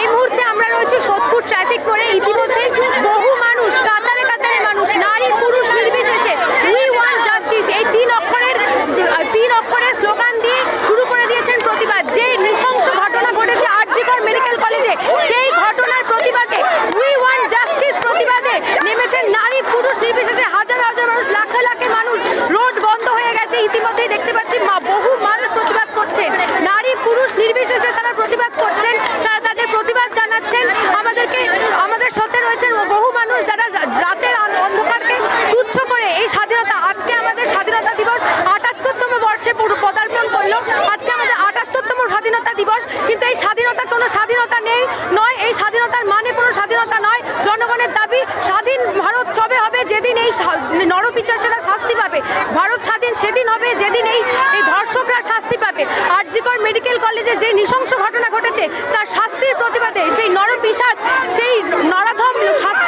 এই মুহূর্তে আমরা রয়েছে সোদপুর ট্রাফিক করে। ইতিমধ্যে বহু মানুষ, কাতারে কাতারে মানুষ, নারী, পুরুষ নির্বিশেষে উই ওয়ান্ট জাস্টিস এই তিন অক্ষরের তিন অক্ষরের স্লোগান দিয়ে শুরু করে দিয়েছেন প্রতিবাদ। যে নৃশংস ঘটনা ঘটেছে আরজিকর মেডিকেল কলেজে, সেই ঘটনার প্রতিবাদে উই ওয়ান্ট জাস্টিস প্রতিবাদে নেমেছেন নারী, পুরুষ নির্বিশেষে হাজার হাজার মানুষ, লাখ লাখে মানুষ রোড বন্ধ হয়ে গেছে। ইতিমধ্যেই দেখতে পাচ্ছি বহু মানুষ প্রতিবাদ করছেন। নারী, পুরুষ নির্বিশেষে তারা প্রতিবাদ করছেন। তারা তাদের প্রতিবাদ জানাচ্ছেন আমাদেরকে আমাদের সাথে রয়েছেন বহু মানুষ যারা রাতের অন্ধকারকে তুচ্ছ করে এই স্বাধীনতা, আজকে আমাদের স্বাধীনতা দিবস আটাত্তরতম বর্ষে পদার্পণ করল। আজকে আমাদের আটাত্তরতম স্বাধীনতা দিবস, কিন্তু এই স্বাধীনতা কোনো স্বাধীনতা নেই, নয়, এই স্বাধীনতার মানে কোনো স্বাধীনতা নয়। জনগণের দাবি, স্বাধীন ভারত সবে হবে, যেদিন এই নরপিচাসেরা শাস্তি পাবে। ভারত স্বাধীন সেদিন হবে, যেদিন এই এই ধর্ষকরা শাস্তি পাবে। আরজিকর মেডিকেল কলেজে যে নৃশংস ঘটনা ঘটেছে, তার শাস্তির প্রতিবাদে সেই নরপিসাজ সেই নরাধম শাস্তির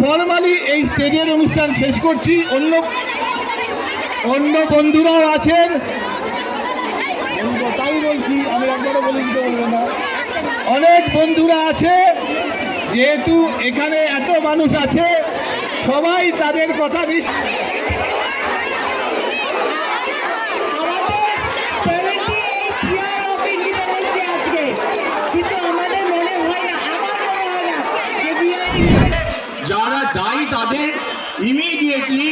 ফরমালি এই স্টেজের অনুষ্ঠান শেষ করছি। অন্য অন্য বন্ধুরাও আছেন। তাই বলছি, আমি একবারও বলে দিতে বলব না। অনেক বন্ধুরা আছে, যেহেতু এখানে এত মানুষ আছে, সবাই তাদের কথা নিশ্চয় ইমিডিয়েটলি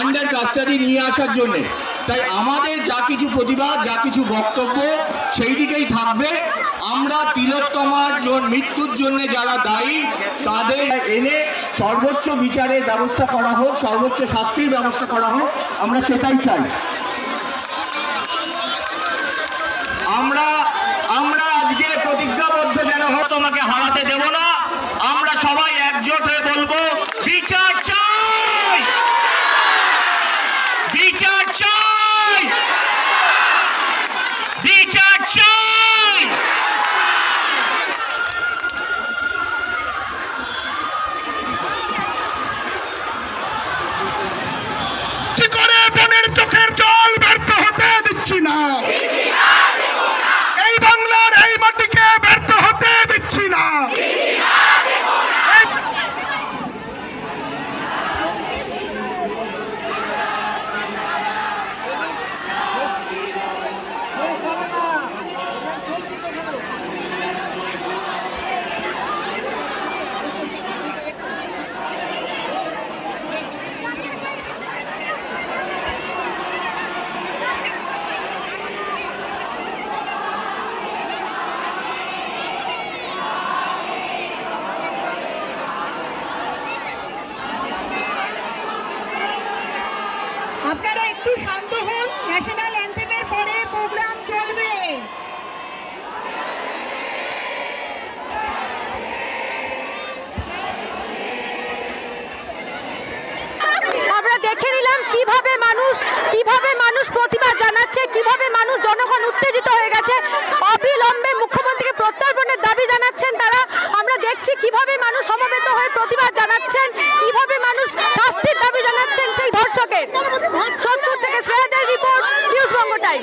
আন্ডার কাস্টাডি নিয়ে আসার জন্যে। তাই আমাদের যা কিছু প্রতিবাদ, যা কিছু বক্তব্য সেই দিকেই থাকবে। আমরা তিলোত্তমার মৃত্যুর জন্য যারা দায়ী, তাদের এনে সর্বোচ্চ বিচারের ব্যবস্থা করা হোক, সর্বোচ্চ শাস্তির ব্যবস্থা করা হোক, আমরা সেটাই চাই। আমরা আমরা আজকে প্রতিজ্ঞাবদ্ধ যেন হোক, তোমাকে হারাতে দেব না। আমরা সবাই একজোট হয়ে বলব, বিচার চাই বিচার চাই বিচার চাই কি করে বোনের চোখের জল ব্যর্থ হতে দিচ্ছি না। ন্যাশনাল অ্যান্থেমের পরে প্রোগ্রাম চলবে। আমরা দেখে নিলাম কীভাবে মানুষ কীভাবে মানুষ প্রতিবাদ জানাচ্ছে, কীভাবে মানুষ জনগণ উত্তেজিত হয়ে গেছে অবিলম্বে মুখ্যমন্ত্রীকে প্রত্যর্পণের দাবি জানাচ্ছেন তারা আমরা দেখছি কীভাবে মানুষ সমবেত হয়ে প্রতিবাদ জানাচ্ছেন কীভাবে মানুষ শাস্তির দাবি জানাচ্ছেন সেই ধর্ষকের সোদপুর থেকে শ্রেয়াদের report news Banga time